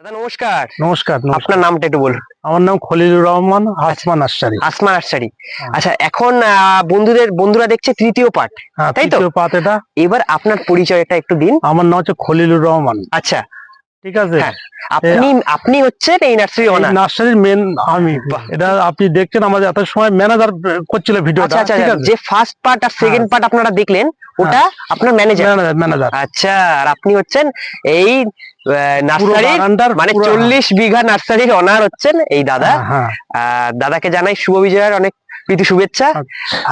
দাদা নমস্কার। নমস্কার। আপনার নামটা একটু বলুন। আমার নাম খলিলুর রহমান আসমান আশারি। আসমান নার্সারি হ্যাঁ। আচ্ছা এখন আহ, বন্ধুদের বন্ধুরা দেখছে তৃতীয় হ্যাঁ তাই তো? তৃতীয় এটা। এবার আপনার পরিচয়টা একটু দিন। আমার নাম হচ্ছে খলিলুর রহমান। আচ্ছা ঠিক আছে? হ্যাঁ, আপনি আপনি হচ্ছেন এই নার্সারি ওনার নার্সারির মেন আমি। এটা আপনি দেখছেন আমাদের এত সময় ম্যানেজার করছিল ভিডিওটা আচ্ছা আচ্ছা ঠিক আচ্ছা, আছে? যে ফার্স্ট পার্ট আর সেকেন্ড হ্যাঁ। পার্ট আপনারা দেখলেন ওটা আপনার ম্যানেজার ম্যানেজার আচ্ছা আর আপনি হচ্ছেন এই নার্সারি মানে চল্লিশ বিঘা নার্সারির ওনার হচ্ছেন এই দাদা। হ্যাঁ, হ্যাঁ। আর দাদাকে জানাই শুভ বিজয়ের অনেক প্রীতি শুভেচ্ছা।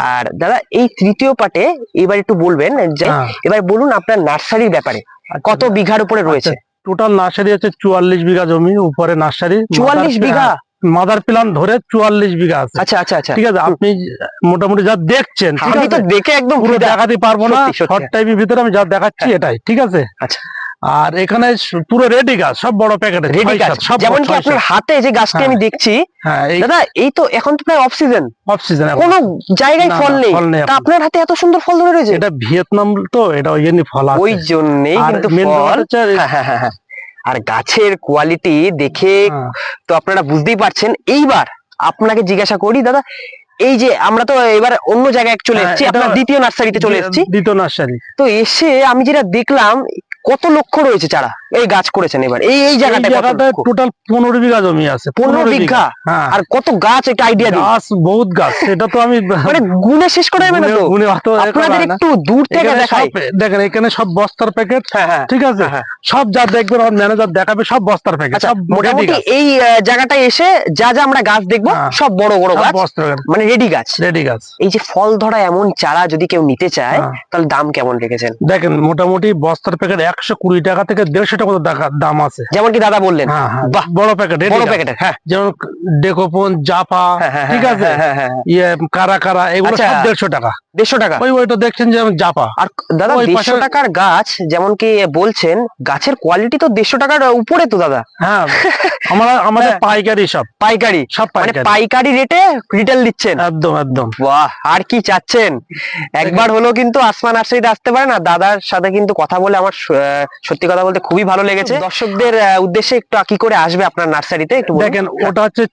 আর দাদা এই তৃতীয় পার্টে এবার একটু বলবেন যে হ্যাঁ, এবার বলুন আপনার নার্সারির ব্যাপারে কত বিঘার উপরে রয়েছে? টোটাল নার্সারি হচ্ছে চুয়াল্লিশ বিঘা জমি উপরে নার্সারি চুয়াল্লিশ বিঘা? মাদার প্ল্যান ধরে চুয়াল্লিশ বিঘা আছে। আচ্ছা আচ্ছা আচ্ছা। ঠিক আছে আপনি মোটামুটি যা দেখছেন আমি তো দেখে একদম পুরো দেখাতে পারব না। শর্ট টাইমের ভিতরে আমি যা দেখাচ্ছি এটাই ঠিক আছে? আচ্ছা। আর এখানে পুরো রেডি গাছ সব বড় প্যাকেটে রেডি গাছ। যেমন কি আপনার হাতে যে গাছটি হ্যাঁ। আমি দেখছি হ্যাঁ দাদা এই তো এখন তো প্রায় অফ সিজন অফ সিজন কোনো জায়গায় ফল নেই। তা আপনার হাতে এত সুন্দর ফল ধরে রয়েছে? এটা ভিয়েতনাম তো এটা ওই জন্য ফল আছে। ওই জন্যই কিন্তু ফল। হ্যাঁ, হ্যাঁ, হ্যাঁ, হ্যাঁ। আর গাছের কোয়ালিটি দেখে হ্যাঁ, তো আপনারা বুঝতেই পারছেন। এইবার আপনাকে জিজ্ঞাসা করি দাদা এই যে আমরা তো এবার অন্য জায়গায় চলে হ্যাঁ, এসেছি আপনার দ্বিতীয় নার্সারিতে চলে এসেছি। দ্বিতীয় নার্সারি। তো এসে আমি যেটা দেখলাম কত লক্ষ রয়েছে চারা এই গাছ করেছেন এবার? এই এই জায়গাটা টোটাল পনেরো বিঘা জমি আছে পনেরো বিঘা। হ্যাঁ। আর কত গাছ একটা আইডিয়া দিন। গাছ বহুত গাছ এটা তো আমি মানে গুনে শেষ করে যাবে না তো? আপনাদের একটু দূর থেকে দেখাই। দেখেন এখানে সব বস্তার প্যাকেট হ্যাঁ ঠিক আছে? হ্যাঁ। সব যা দেখবেন আমার ম্যানেজার দেখাবে সব বস্তার প্যাকেট আচ্ছা মোটামুটি এই আহ, জায়গাটায় এসে যা যা আমরা গাছ দেখব। সব বড় বড় গাছ। বস্তার মানে রেডি গাছ। রেডি গাছ। এই যে ফল ধরা এমন চারা যদি কেউ নিতে চায় হ্যাঁ। তাহলে দাম কেমন রেখেছেন? দেখেন মোটামুটি বস্তার প্যাকেট একশো কুড়ি টাকা থেকে দেড়শো টাকা টাকা দাম আছে। যেমন কি দাদা বললেন? হ্যাঁ হ্যাঁ। বড় প্যাকেট বড় প্যাকেটের হ্যাঁ যেমন ডেকোপন জাপা ঠিক আছে। ইয়ে কারা কারা এগুলো আচ্ছা। সব দেড়শো টাকা। দেড়শো টাকা? ওই ওইটা দেখছেন যে জাপা। আর দাদা দেড়শো টাকার গাছ যেমন কি বলছেন গাছের কোয়ালিটি তো দেড়শো টাকার উপরে তো দাদা। হ্যাঁ আমরা আমাদের। পাইকারি সব। পাইকারি। সব মানে পাইকারি। পাইকারি রেটে রিটেল দিচ্ছেন একদম একদম। বাহ আর কি চাচ্ছেন? একবার হলো কিন্তু আসমা নার্সারিতে আসতে পারেন আর দাদার সাথে কিন্তু কথা বলে আমার সত্যি কথা বলতে খুবই ভালো লেগেছে। দর্শকদের উদ্দেশ্যে একটু কি করে আসবে আপনার নার্সারিতে? একটু দেখেন ওটা হচ্ছে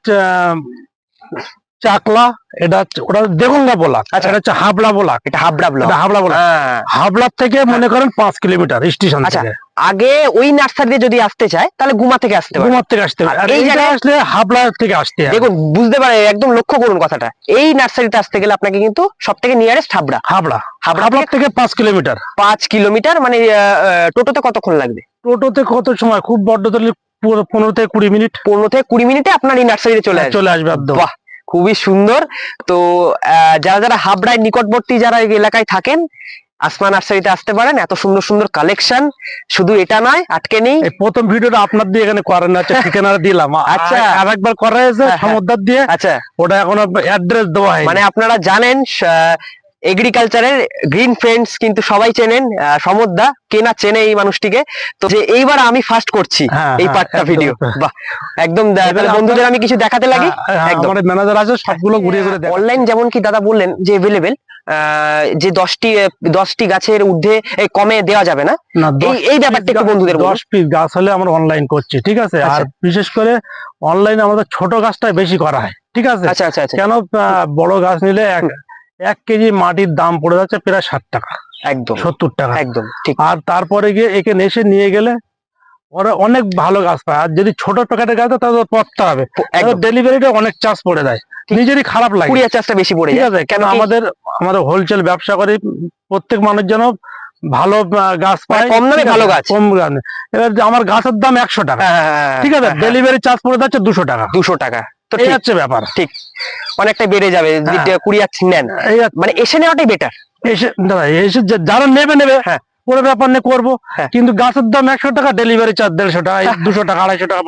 চাকলা এটা হচ্ছে- ওটা দেগঙ্গা বলাক। আচ্ছা। এটা হচ্ছে হাবড়া বলাক। এটা হাবড়া ব্লক। হাবড়া বলাক। হ্যাঁ। হাবড়ার থেকে মনে করেন পাঁচ কিলোমিটার স্টেশন আচ্ছা, থেকে। আগে ওই নার্সারিতে যদি আসতে চায় তাহলে গুমা থেকে আসতে পারে। গুমার থেকে আসতে আর এই জায়গায়- আসলে হাবড়া থেকে আসতে দেখুন বুঝতে পারে একদম লক্ষ্য করুন কথাটা। এই নার্সারিতে আসতে গেলে আপনাকে কিন্তু সব থেকে নিয়ারেস্ট হাবড়া। হাবড়া হাবড়া থেকে পাঁচ কিলোমিটার। পাঁচ কিলোমিটার মানে টোটোতে কতক্ষণ লাগবে? টোটোতে কত সময়? খুব বড্ড পনেরো থেকে কুড়ি মিনিট। পনেরো থেকে কুড়ি মিনিটে আপনার এই নার্সারিতে চলে আসবে। চলে আসবে একদম। বাহ খুবই সুন্দর। তো আহ, যারা যারা হাবড়ায় নিকটবর্তী যারা এই এলাকায় থাকেন আসমা নার্সারিতে আসতে পারেন এত সুন্দর সুন্দর কালেকশন শুধু এটা নয় আটকে নেই। প্রথম ভিডিওটা আপনার দিয়ে এখানে করেন আছে ঠিকানা দিলাম। আচ্ছা। আর একবার করা হয়েছে হ্যাঁ, হ্যাঁ। সমুদ্র দিয়ে। আচ্ছা। ওটা এখনও অ্যাড্রেস দেওয়া হয় মানে আপনারা জানেন এগ্রিকালচারের গ্রিন ফ্রেন্ডস কিন্তু সবাই চেনেন সমদ্দা কেনা চেনে এই মানুষটিকে? তো যে এইবার আমি ফার্স্ট করছি হ্যাঁ, এই হ্যাঁ, পার্টটা ভিডিও বাহ একদম বন্ধুদের আমি কিছু দেখাতে লাগি? একদম। আমার ম্যানেজার আছে সবগুলো ঘুরিয়ে ঘুরে দেখ অনলাইন যেমন কি দাদা বললেন যে এভেলেবেল যে দশটি দশটি গাছের ঊর্ধ্বে কমে দেওয়া যাবে না? এই ব্যাপারটা একটু বন্ধুদের দশ পিস গাছ হলে আমরা অনলাইন করছি ঠিক আছে? আর আচ্ছা। বিশেষ করে অনলাইনে আমাদের ছোট গাছটা বেশি করা হয় ঠিক আছে? আচ্ছা আচ্ছা আচ্ছা। কেন আহ, বড় গাছ নিলে এক এক কেজি মাটির দাম পড়ে যাচ্ছে প্রায় ষাট টাকা একদম। সত্তর টাকা। একদম ঠিক। আর তারপরে গিয়ে একে এসে নিয়ে গেলে ওরা অনেক ভালো গাছ পায়। আর যদি ছোট প্যাকেটের গাছ হয় তাহলে পড়তে হবে। ডেলিভারিটা অনেক চার্জ পড়ে দেয়। নিজেরই খারাপ লাগে। কুড়িয়ার চাষটা বেশি পড়ে ঠিক আছে? কেন আমাদের আমাদের হোলসেল ব্যবসা করি প্রত্যেক মানুষ যেন ভালো গাছ পায়। মানে কম দামে ভালো গাছ। কম দামে। এবার আমার গাছের দাম একশো টাকা। হ্যাঁ, ঠিক আছে? ডেলিভারি চার্জ পড়ে যাচ্ছে দুশো টাকা। দুশো টাকা। তো এই হচ্ছে ব্যাপার। ঠিক। অনেকটা বেড়ে যাবে। হ্যাঁ। কুড়িয়ার নেন। মানে এসে নেওয়াটাই বেটার এসে দাদা এসে যারা নেবে নেবে। হ্যাঁ। কোনো ব্যাপার নিয়ে করব। হ্যাঁ। কিন্তু গাছের দাম একশো টাকা ডেলিভারি চার্জ দেড়শো টাকা এই দুশো টাকা আড়াইশো টাকা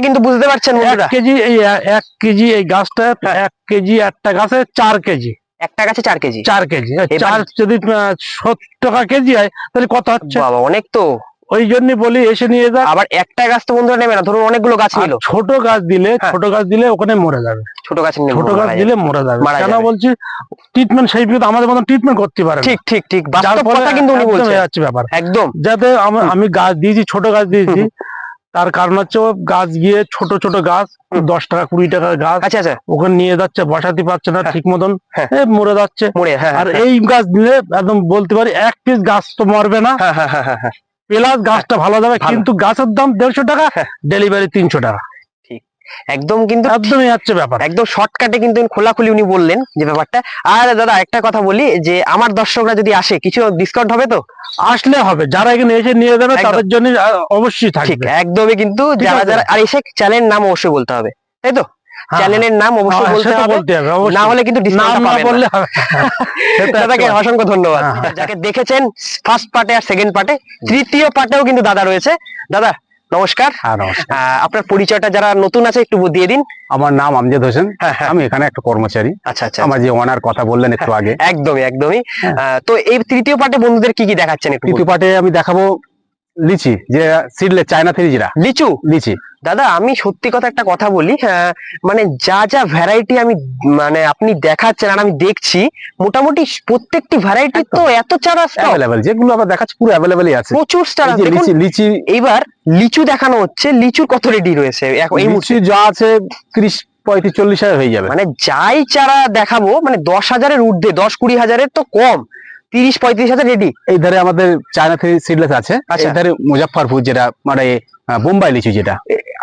কিন্তু বুঝতে পারছেন এক কেজি এই এক কেজি এই গাছটা হ্যাঁ। এক কেজি একটা গাছে চার কেজি। একটা গাছে চার কেজি? চার কেজি। চার যদি সত্তর টাকা কেজি হয় তাহলে কত হচ্ছে? বাবা অনেক তো। ওই জন্য বলি এসে নিয়ে যা। আবার একটা গাছ তো বন্ধুরা নেবে না ধরুন অনেকগুলো গাছ নিল। ছোট গাছ দিলে হ্যাঁ। ছোট গাছ দিলে ওখানে মরে যাবে। ছোট গাছ ছোট গাছ দিলে মরে যাবে। কেন বলছি? ট্রিটমেন্ট সেই বিপদ আমাদের মতন ট্রিটমেন্ট করতে পারে ঠিক ঠিক ঠিক। বাস্তব কথা কিন্তু উনি বলছেন। হচ্ছে ব্যাপার। একদম। যাতে আমি- গাছ দিয়েছি ছোট গাছ দিয়েছি। তার কারণ হচ্ছে গাছ গিয়ে ছোট ছোট গাছ দশ টাকা কুড়ি টাকার গাছ আচ্ছা আচ্ছা। ওখানে নিয়ে যাচ্ছে বসাতে পারছে না হ্যাঁ। ঠিক মতন। হ্যাঁ। মরে যাচ্ছে। হ্যাঁ আর এই গাছ দিলে একদম বলতে পারি এক পিস গাছ তো মরবে না। হ্যাঁ হ্যাঁ হ্যাঁ। প্লাস গাছটা ভালো যাবে কিন্তু গাছের দাম দেড়শো টাকা হ্যাঁ। ডেলিভারি তিনশো টাকা। একদম কিন্তু একদমই হচ্ছে ব্যাপার। একদম শর্টকাটে কিন্তু খোলাখুলি উনি বললেন যে ব্যাপারটা। আর দাদা একটা কথা বলি যে আমার দর্শকরা যদি আসে কিছু ডিসকাউন্ট হবে তো? আসলে হবে যারা এখানে এসে নিয়ে যাবে তাদের জন্য অবশ্যই থাকবে। একদমই কিন্তু যারা যারা আর এসে চ্যানেলের নাম অবশ্যই বলতে হবে। তাই তো? হ্যাঁ, চ্যানেলের নাম অবশ্যই হ্যাঁ, বলতে হবে। না হলে কিন্তু ডিসকাউন্ট পাবেন বললে হবে দাদাকে অসংখ্য ধন্যবাদ। হ্যাঁ, হ্যাঁ। যাকে দেখেছেন ফার্স্ট পার্টে আর সেকেন্ড পার্টে তৃতীয় পার্টেও কিন্তু দাদা রয়েছে। দাদা নমস্কার। হ্যাঁ, আপনার পরিচয়টা যারা নতুন আছে একটু দিয়ে দিন। আমার নাম আমজাদ হোসেন। হ্যাঁ হ্যাঁ। আমি এখানে একটা কর্মচারী। আচ্ছা আচ্ছা আমার যে ওনার কথা বললেন একটু আগে। একদমই একদমই। হ্যাঁ। তো এই তৃতীয় পার্টে বন্ধুদের কি কি দেখাচ্ছেন তৃতীয় পার্টে আমি দেখাবো লিচি যে সিডলে চায়না থ্রি জিরা। লিচু? লিচি। দাদা আমি সত্যি কথা একটা কথা বলি মানে যা যা ভ্যারাইটি আমি মানে আপনি দেখাচ্ছেন আর আমি দেখছি মোটামুটি প্রত্যেকটি ভ্যারাইটি তো এত চারা অ্যাভেলেবেল যেগুলো আবার দেখাচ্ছি পুরো অ্যাভেলেবেলই আছে। প্রচুর চারা। লিচি লিচি এইবার লিচু দেখানো হচ্ছে লিচুর কত রেডি রয়েছে? এখন এই লিচি যা আছে তিরিশ পঁয়ত্রিশ চল্লিশ হাজার হয়ে যাবে। মানে যাই চারা দেখাবো মানে দশ হাজারের ঊর্ধ্বে দশ কুড়ি হাজারের তো কম। তিরিশ পঁয়ত্রিশ হাজার রেডি এই ধারে আমাদের চায়না থ্রি সিডলেস আছে। আচ্ছা। ধারে মুজাফফরপুর যেটা মানে বোম্বাই লিচু যেটা।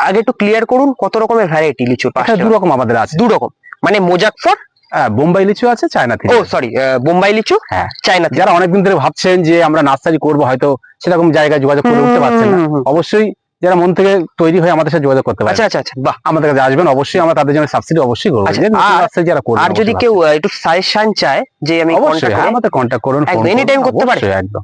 আগে একটু ক্লিয়ার করুন কত রকমের ভ্যারাইটি পাশে দু রকম আমাদের আছে। দু রকম। মানে মোজাকফর হ্যাঁ, বোম্বাই লিচু আছে চায়না থেকে ও সরি বোম্বাই লিচু হ্যাঁ। চাইনা যারা অনেকদিন ধরে ভাবছেন যে আমরা নার্সারি করব হয়তো সেরকম জায়গায় যোগাযোগ করে উঠতে পারছেন না। অবশ্যই যারা মন থেকে তৈরি হয়ে আমাদের সাথে যোগাযোগ করতে পারে। আচ্ছা আচ্ছা আচ্ছা। বাহ আমাদের কাছে আসবেন অবশ্যই আমরা তাদের জন্য সাবসিডি অবশ্যই করব। আচ্ছা, আর- যারা করবে আর যদি কেউ একটু সাজেশন চায় যে আমি অবশ্যই contact হ্যাঁ, আমাদের কন্টাক্ট করুন একদম, টাইম করতে পারে? অবশ্যই, একদম।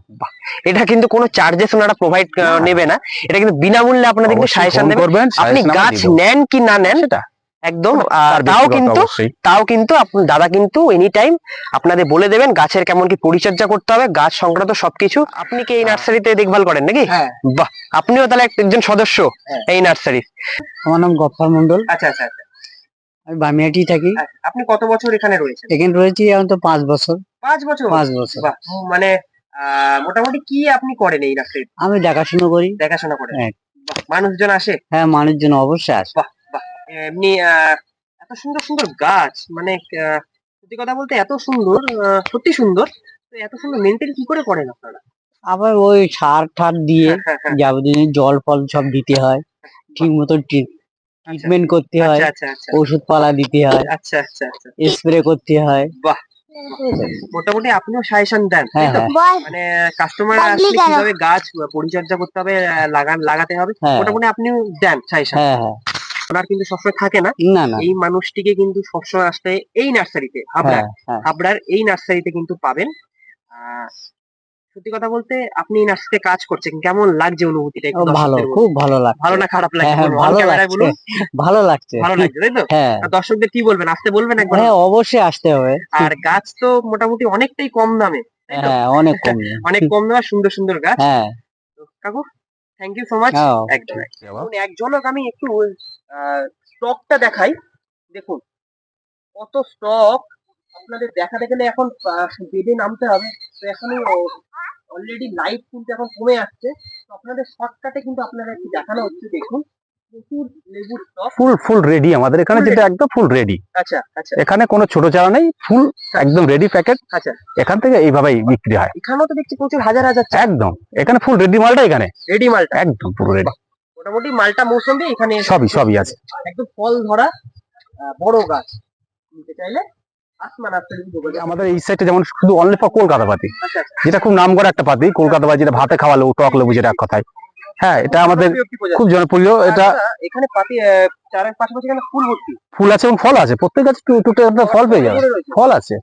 এটা কিন্তু কোনো চার্জেস ওনারা প্রোভাইড নেবে না। এটা কিন্তু বিনামূল্যে আপনাদের কিন্তু সাজেশন দেবে আপনি গাছ নেন কি না নেন সেটা। একদম আর তাও কিন্তু তাও কিন্তু আপনি- দাদা কিন্তু এনি টাইম আপনাদের বলে দেবেন গাছের কেমন কি পরিচর্যা করতে হবে গাছ সংক্রান্ত সবকিছু। আপনি কি এই নার্সারিতে দেখভাল করেন নাকি? হ্যাঁ। বাহ আপনিও তাহলে এক- একজন সদস্য হ্যাঁ। এই নার্সারি। আমার নাম গফফার মন্ডল আচ্ছা আচ্ছা আমি বামিয়াটি থাকি। আপনি কত বছর এখানে রয়েছেন? এখানে রয়েছি এখন তো পাঁচ বছর। পাঁচ বছর? পাঁচ বছর। বাহ মানে আহ, মোটামুটি কি আপনি করেন এই নার্সারি আমি দেখাশোনা করি। দেখাশোনা করেন। হ্যাঁ। মানুষজন আসে? হ্যাঁ মানুষজন অবশ্যই আসে। এমনি আহ, এত সুন্দর সুন্দর গাছ মানে সত্যি কথা বলতে এত সুন্দর আহ, সত্যি সুন্দর তো এত সুন্দর মেনটেন কি করে করেন আপনারা? আবার ওই সার ঠার দিয়ে হ্যাঁ, হ্যাঁ, যাবতীয় জল ফল সব দিতে হয় ঠিক মতো ট্রিটমেন্ট করতে হয় আচ্ছা আচ্ছা আচ্ছা। ওষুধ পালা দিতে হয় আচ্ছা আচ্ছা আচ্ছা। স্প্রে করতে হয়। বাহ। মোটামুটি আপনিও সাজেশন দেন। হ্যাঁ? হ্যাঁ। মানে কাস্টমার আসলে কীভাবে গাছ পরিচর্যা করতে হবে লাগান লাগাতে হবে হ্যাঁ। মোটামুটি আপনিও দেন সাজেশন হ্যাঁ কিন্তু সবসময় থাকে না। না না। এই মানুষটিকে কিন্তু সবসময় আসতে এই নার্সারিতে আপনার হ্যাঁ হ্যাঁ। এই নার্সারিতে কিন্তু পাবেন। সত্যি কথা বলতে আপনি এই নার্সারিতে কাজ করছেন কেমন লাগছে অনুভূতিটা ভালো দর্শকদের খুব ভালো লাগছে। ভালো না খারাপ লাগছে হ্যাঁ ভালো লাগছে। ভালো লাগছে। ভালো লাগছে তাই তো? আর দর্শকদের কি বলবেন? আসতে বলবেন একবার? হ্যাঁ অবশ্যই আসতে হবে। আর গাছ তো মোটামুটি অনেকটাই কম দামে হ্যাঁ অনেক কম অনেক কম দামে সুন্দর সুন্দর গাছ। হ্যাঁ। কাকু থ্যাংক ইউ সো মাচ একদম। একদম। এক আমি একটু স্টকটা দেখাই। দেখুন কত স্টক আপনাদের দেখাতে গেলে এখন বেডে নামতে হবে। তো এখনই অলরেডি লাইট কিন্তু এখন কমে আসছে। তো আপনাদের শর্টকাটে কিন্তু আপনারা একটু দেখানো হচ্ছে দেখুন। প্রচুর লেবুর স্টক ফুল ফুল রেডি আমাদের। এখানে যেটা একদম ফুল রেডি আচ্ছা আচ্ছা। এখানে কোনো ছোট চারা নেই। ফুল একদম রেডি প্যাকেট আচ্ছা। এখান থেকে এইভাবেই বিক্রি হয়। এখানেও তো দেখছি প্রচুর হাজার হাজার একদম। এখানে ফুল রেডি মালটা এখানে? রেডি মালটা। একদম পুরো রেডি মোটামুটি মালটা মৌসুমে এখানে সবই সবই আছে। একদম ফল ধরা বড় গাছ। নিতে চাইলে আমাদের এই সাইডে যেমন শুধু অনলি ফর কলকাতা পাতি আচ্ছা আচ্ছা। যেটা খুব নাম করা একটা পাতি কলকাতা পাতি যেটা ভাতে খাওয়া লেবু টক লেবু যেটা এক কথায়। হ্যাঁ এটা আমাদের। খুব জনপ্রিয়। এটা আচ্ছা, এখানে পাতি চারের পাশাপাশি এখানে ফুল ভর্তি। ফুল আছে এবং ফল আছে। প্রত্যেক গাছ টুটে একটা ফল পেয়ে যাবে। ফল আছে।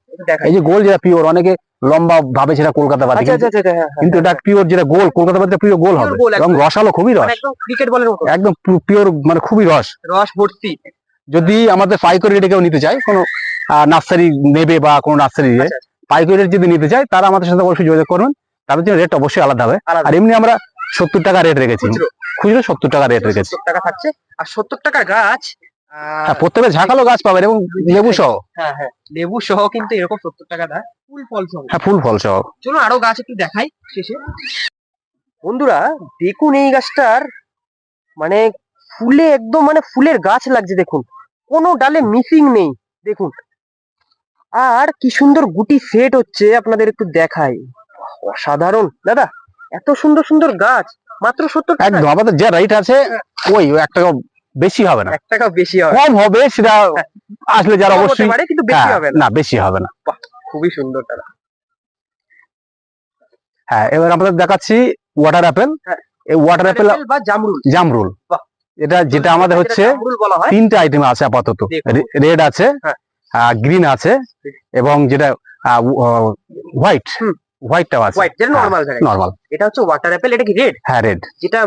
এই যে গোল যেটা পিওর অনেকে লম্বা ভাবে সেটা কলকাতা পাতি আচ্ছা আচ্ছা আচ্ছা, হ্যাঁ, কিন্তু এটা পিওর যেটা গোল কলকাতা পাতিটা পিওর গোল হবে। এবং। রসালো খুবই মানে রস। একদম ক্রিকেট বলের মতো। একদম পিওর মানে খুবই রস। রস ভর্তি। যদি আমাদের পাইকারি রেটে কেউ নিতে চায় কোনো নার্সারি নেবে বা কোনো নার্সারি পাইকারি রেট যদি নিতে চায় তারা আমাদের সাথে অবশ্যই যোগাযোগ করবেন। তাদের জন্য রেট অবশ্যই আলাদা হবে। আর এমনি আমরা সত্তর টাকা রেট রেখেছি। খুচরো সত্তর টাকা রেট রেখেছি। 70 টাকা থাকছে। আর সত্তর টাকার গাছ হ্যাঁ প্রত্যেকে ঝাঁকালো গাছ পাবেন এবং লেবু সহ হ্যাঁ হ্যাঁ লেবু সহ কিন্তু এরকম সত্তর টাকা দেয় ফুল ফল সহ। হ্যাঁ ফুল ফল সহ। চলো আরও গাছ একটু দেখাই শেষে। বন্ধুরা দেখুন এই গাছটার মানে ফুলে একদম মানে ফুলের গাছ লাগছে দেখুন। কোনো ডালে মিসিং নেই দেখুন। আর কি সুন্দর গুটি সেট হচ্ছে আপনাদের একটু দেখাই। অসাধারণ। দাদা এত সুন্দর সুন্দর গাছ মাত্র সত্তর একদম আমাদের যে রেট আছে ওই এক টাকা বেশি হবে না। এক টাকা বেশি হবে কম হবে সেটা আসলে যারা অবশ্যই কিন্তু বেশি হ্যাঁ, হবে না। বেশি হবে না। খুবই সুন্দর দাদা হ্যাঁ এবার আমাদের দেখাচ্ছি ওয়াটার অ্যাপেল হ্যাঁ। এই ওয়াটার অ্যাপেল বা জামরুল। জামরুল। বাহ। এটা যেটা আমাদের হচ্ছে হয়। তিনটে আইটেম আছে আপাতত। রেড আছে হ্যাঁ। গ্রিন আছে এবং যেটা হোয়াইট। হোয়াইটটাও আছে। হোয়াইট যেটা নর্মাল ভ্যারাইটি নর্মাল এটা হচ্ছে ওয়াটার অ্যাপেল এটা কি রেড হ্যাঁ রেড যেটা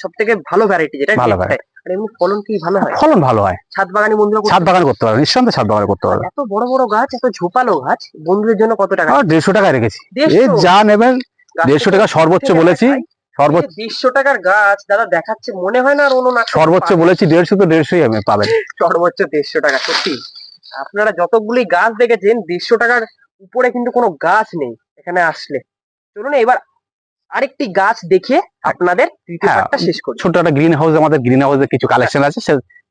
সব থেকে ভালো ভ্যারাইটি যেটা ভালো। আর এমনি ফলন কি ভালো হয়? ফলন ভালো হয়। ছাদ বাগানি বন্ধুরা করতে ছাদ বাগান করতে পারবে নিঃসন্দেহে ছাদ বাগান করতে পারবে এত বড় বড় গাছ এত ঝোপালো গাছ বন্ধুদের জন্য কত টাকা? দেড়শো টাকায় রেখেছি। দেড়শো? যা নেবেন দেড়শো টাকা সর্বোচ্চ বলেছি। সর্বোচ্চ দেড়শো টাকার গাছ দাদা দেখাচ্ছে মনে হয় না আর অন্য না সর্বোচ্চ বলেছি দেড়শো তো দেড়শোই আমি পাবেন। সর্বোচ্চ দেড়শো টাকা সত্যি। আপনারা যতগুলি গাছ দেখেছেন দেড়শো টাকার উপরে কিন্তু কোনো গাছ নেই। এখানে আসলে। চলুন এবার আরেকটি গাছ দেখে আপনাদের হ্যাঁ, শেষ করছি ছোট একটা গ্রিন হাউস আমাদের গ্রিন হাউসে কিছু কালেকশন আছে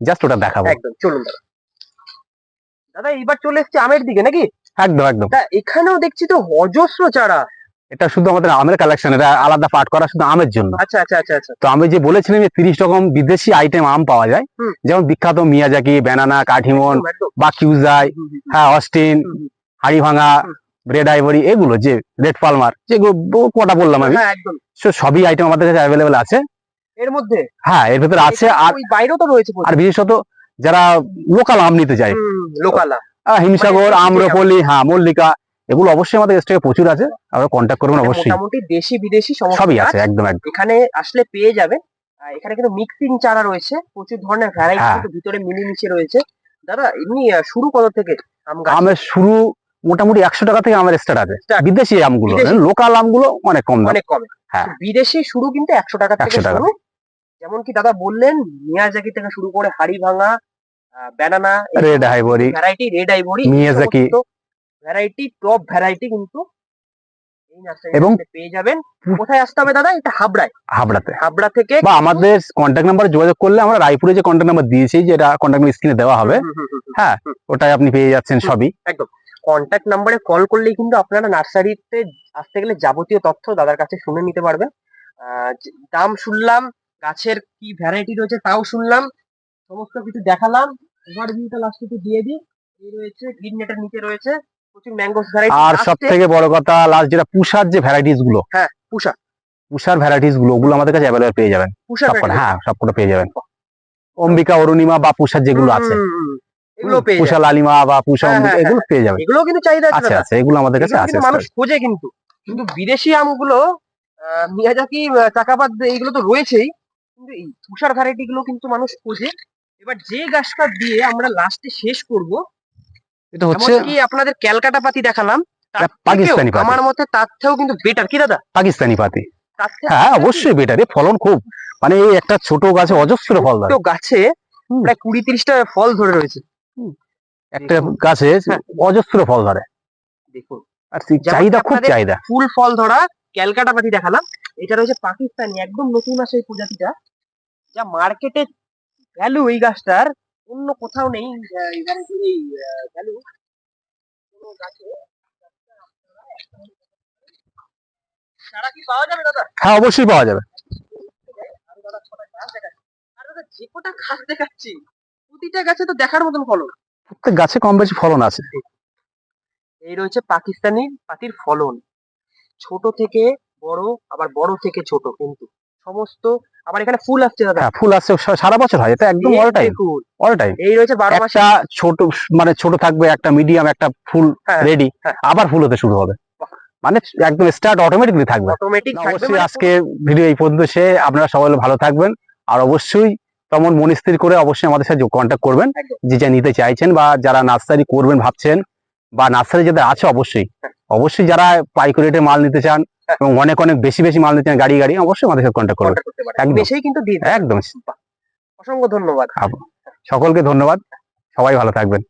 জাস্ট ওটা দেখাবো। একদম চলুন। দাদা এবার চলে এসছে আমের দিকে নাকি? একদম একদম। এখানেও দেখছি তো অজস্র চারা। এটা শুধু আমাদের আমের কালেকশন এটা আলাদা পার্ট করা শুধু আমের জন্য। আচ্ছা আচ্ছা আচ্ছা আচ্ছা। তো আমি যে বলেছিলাম যে তিরিশ রকম বিদেশি আইটেম আম পাওয়া যায় যেমন বিখ্যাত মিয়াজাকি ব্যানানা কাঠিমন। বা কিউজাই। হ্যাঁ অস্টিন হাড়ি হুম। রেড আইভরি এগুলো যে রেড পালমার যেগুলো কটা বললাম আমি? হ্যাঁ সবই আইটেম আমাদের কাছে অ্যাভেলেবেল আছে। এর মধ্যে? হ্যাঁ এর ভেতরে আছে আর বাইরেও তো রয়েছে আর বিশেষত যারা লোকাল আম নিতে যায় লোকালা আহ, হিমসাগর মানে আম্রপলি হ্যাঁ মল্লিকা এগুলো অবশ্যই আমাদের স্টকে প্রচুর আছে। আপনারা কন্ট্যাক্ট করবেন অবশ্যই। মোটামুটি দেশি বিদেশি সবই আছে একদম একদম। এখানে আসলে পেয়ে যাবে এখানে কিন্তু মিক্সিং চারা রয়েছে প্রচুর ধরনের ভ্যারাইটি ভিতরে মিলেমিশে রয়েছে। দাদা এমনি শুরু কত থেকে আম গাছ? আমের শুরু মোটামুটি একশো টাকা থেকে আমের স্টার্ট আছে। বিদেশি আমগুলো। লোকাল আমগুলো অনেক কম অনেক কমে। হ্যাঁ। বিদেশি শুরু কিন্তু একশো টাকা থেকে 100 টাকা। শুরু। যেমন কি দাদা বললেন মিয়াজাকি থেকে শুরু করে হাড়ি ভাঙা banana red ivory variety red ivory Miyazaki. Variety top variety কিন্তু এবং- পেয়ে যাবেন। কোথায় আসতে হবে দাদা? এটা হাবড়ায়। হাবড়াতে। হাবড়া থেকে বা আমাদের কন্ট্যাক্ট নাম্বার যোগাযোগ করলে আমরা রায়পুরে যে কন্ট্যাক্ট নাম্বার দিয়েছি যেটা কন্ট্যাক্ট স্ক্রিনে দেওয়া হবে হ্যাঁ ওটাই আপনি পেয়ে যাচ্ছেন সবই। কন্ট্যাক্ট নাম্বারে কল করলেই কিন্তু আপনারা নার্সারিতে আসতে গেলে যাবতীয় তথ্য দাদার কাছে শুনে নিতে পারবেন। দাম শুনলাম গাছের কি ভ্যারাইটি রয়েছে তাও শুনলাম সমস্ত কিছু দেখালাম। এবার ভিউটা লাস্টে দিয়ে দিই। এই রয়েছে গ্রিন নেটের নিচে রয়েছে প্রচুর ম্যাঙ্গোস ভ্যারাইটি আর সব থেকে বড় কথা লাস্ট যেটা পুষার যে ভ্যারাইটিসগুলো হ্যাঁ পুষা পুষার ভ্যারাইটিসগুলো ওগুলো আমাদের কাছে অ্যাভেলেবল পেয়ে যাবেন। পুষার। হ্যাঁ সবকটা পেয়ে যাবেন। অম্বিকা অরুণিমা বা পুষার যেগুলো আছে। হুম, হুম। এগুলো পেয়ে পুষা লালিমা বা পুষা অম্বিকা এগুলো পেয়ে যাবেন এগুলো কিন্তু চাহিদা আছে আছে এগুলো আমাদের কাছে আছে মানুষ খোঁজে কিন্তু। কিন্তু বিদেশি আমগুলো মিয়াজাকি এইগুলো তো রয়েছেই। কিন্তু এই তুষার ভ্যারাইটি গুলো কিন্তু মানুষ খোঁজে। এবার যে গাছটা দিয়ে আমরা লাস্টে শেষ করব এটা হচ্ছে এমনকি আপনাদের ক্যালকাটা পাতি দেখালাম পাকিস্তানি পাতি। আমার মতে তার থেকেও কিন্তু বেটার কি দাদা? পাকিস্তানি পাতি। হ্যাঁ অবশ্যই বেটার এর ফলন খুব। মানে এই একটা ছোট গাছে অজস্র ফল গাছে প্রায় কুড়ি তিরিশটা ফল ধরে রয়েছে। একটা। গাছে হ্যাঁ। অজস্র ফল ধরে। দেখুন। আর চাহিদা খুব চাহিদা। ফুল ফল ধরা ক্যালকাটা পাতি দেখালাম। এটা রয়েছে পাকিস্তানি একদম নতুন আসে এই প্রজাতিটা। যা মার্কেটে ভ্যালু এই গাছটার। অন্য কোথাও নেই। এই ভ্যালু কোনো গাছে চারা কি পাওয়া যাবে দাদা? হ্যাঁ অবশ্যই পাওয়া যাবে। আর দাদা যে কটা গাছ দেখাচ্ছি। প্রতিটা গাছে তো দেখার মতন ফলন। প্রত্যেক গাছে কম বেশি ফলন আছে। এই রয়েছে পাকিস্তানি পাতির ফলন। ছোট থেকে বড় আবার বড় থেকে ছোট কিন্তু। সমস্ত আবার এখানে ফুল আসছে দাদা। হ্যাঁ ফুল আসছে সারা বছর হয় এটা একদম অল টাইম অল টাইম এই রয়েছে বারো মাসে একটা ছোট মানে ছোট থাকবে একটা মিডিয়াম একটা ফুল হ্যাঁ, রেডি হ্যাঁ। আবার ফুল হতে শুরু হবে। মানে একদম স্টার্ট অটোমেটিকলি থাকবে। অটোমেটিক থাকবে অবশ্যই মানে আজকে ভিডিও এই পর্যন্ত সে আপনারা সবাই ভালো থাকবেন। আর অবশ্যই তেমন মন স্থির করে অবশ্যই আমাদের সাথে কন্ট্যাক্ট করবেন। যে যা নিতে চাইছেন বা যারা নার্সারি করবেন ভাবছেন বা নার্সারি যাদের আছে অবশ্যই। হ্যাঁ। অবশ্যই যারা পাইকারি রেটে মাল নিতে চান হ্যাঁ। এবং অনেক অনেক বেশি বেশি মাল নিতে চান গাড়ি গাড়ি অবশ্যই আমাদের সাথে কন্ট্যাক্ট করবেন। একদম। অসংখ্য ধন্যবাদ। সকলকে ধন্যবাদ। সবাই ভালো থাকবেন।